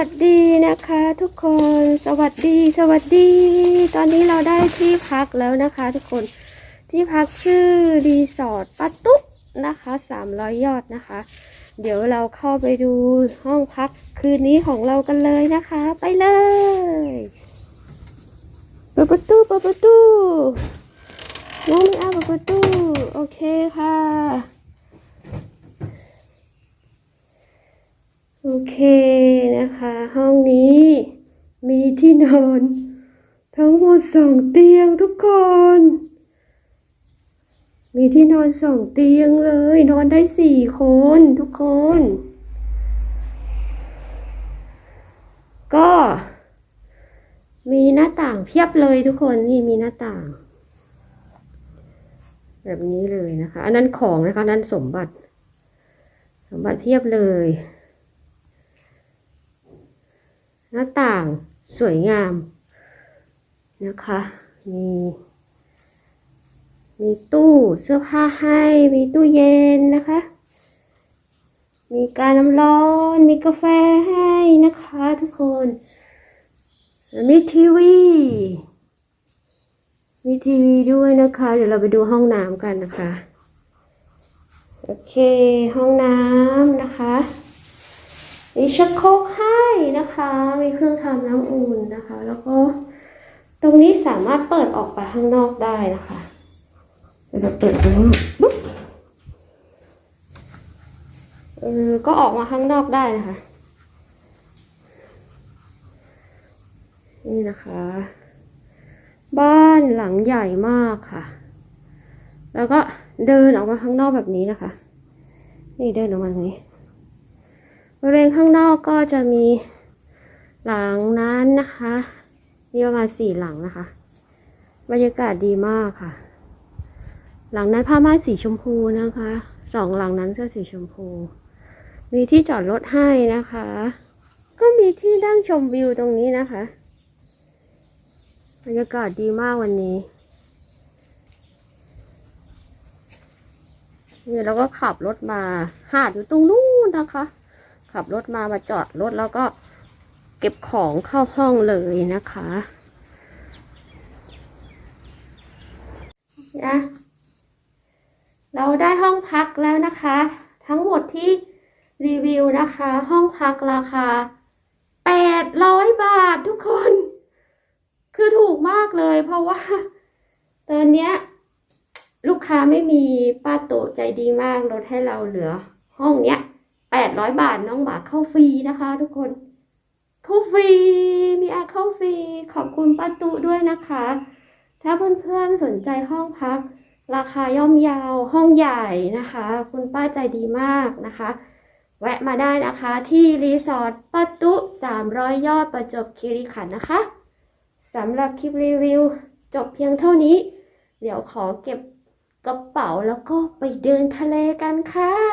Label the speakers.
Speaker 1: วัสดีสวัสดี ตอนนี้เราได้ที่พักแล้วนะคะทุกคนที่พักชื่อรีสอร์ทปาตุนะคะสามร้อยยอดนะคะ เดี๋ยวเราเข้าไปดูห้องพักคืนนี้ของเรากันเลยนะคะ ไปเลยเปิดประตูเปิดประตูน้องมีอาเปิดประตูโอเคค่ะ โอ เคนะคะ ห้องนี้มีที่นอน ทั้งหมดสองเตียงทุกคน มีที่นอนสองเตียงเลย นอนได้สี่คนทุกคน ก็ มีหน้าต่างเพียบเลยทุกคนนี่มีหน้าต่าง แบบนี้เลยนะคะ อันนั้นของนะคะอันนั้นสมบัติ สมบัติเพียบเลย หน้าต่างสวยงามนะคะ มีมีตู้เสื้อผ้าให้ มีตู้เย็นนะคะ มีการน้ำร้อน มีกาแฟให้นะคะทุกคน มีทีวี มีทีวีด้วยนะคะ เดี๋ยวเราไปดูห้องน้ำกันนะคะ โอเค ห้องน้ำนะคะ มีชักโครกให้นะคะ มีเครื่องทำน้ำอุ่นนะคะ แล้วก็ตรงนี้สามารถเปิดออกไปข้างนอกได้นะคะเดี๋ยวเราเปิดดูปุ๊บเออก็ออกมาข้างนอกได้นะคะ นี่นะคะ บ้านหลังใหญ่มากค่ะ แล้วก็เดินออกมาข้างนอกแบบนี้นะคะ นี่เดินออกมาตรงนี้ บริเวณข้างนอกก็จะมีหลังนั้นนะคะมีประมาณสี่หลังนะคะ บรรยากาศดีมากค่ะ หลังนั้นผ้าม่านสีชมพูนะคะสองหลังนั้นก็สีชมพู มีที่จอดรถให้นะคะ ก็มีที่นั่งชมวิวตรงนี้นะคะ บรรยากาศดีมากวันนี้นี่เราก็ขับรถมาหาดอยู่ตรงนู้นนะคะ ขับรถมามาจอดรถแล้วก็เก็บของเข้าห้องเลยนะคะนะเราได้ห้องพักแล้วนะคะ ทั้งหมดที่รีวิวนะคะ ห้องพักราคา 800 บาททุกคน คือถูกมากเลยเพราะว่า ตอนเนี้ยลูกค้าไม่มีป้าโตใจดีมากลดให้เราเหลือ ห้องเนี้ย แปดร้อยบาทน้องหมาเข้าฟรีนะคะ ทุกคนเข้าฟรีมีอาเข้าฟรีขอบคุณป้าตุด้วยนะคะ ถ้าเพื่อนๆสนใจห้องพัก ราคาย่อมเยาวห้องใหญ่นะคะ คุณป้าใจดีมากนะคะ แวะมาได้นะคะที่รีสอร์ทป้าตุ300 ยอดประจบคีรีขันธ์นะคะสำหรับคลิปรีวิว จบเพียงเท่านี้ เดี๋ยวขอเก็บกระเป๋าแล้วก็ไปเดินทะเลกันค่ะ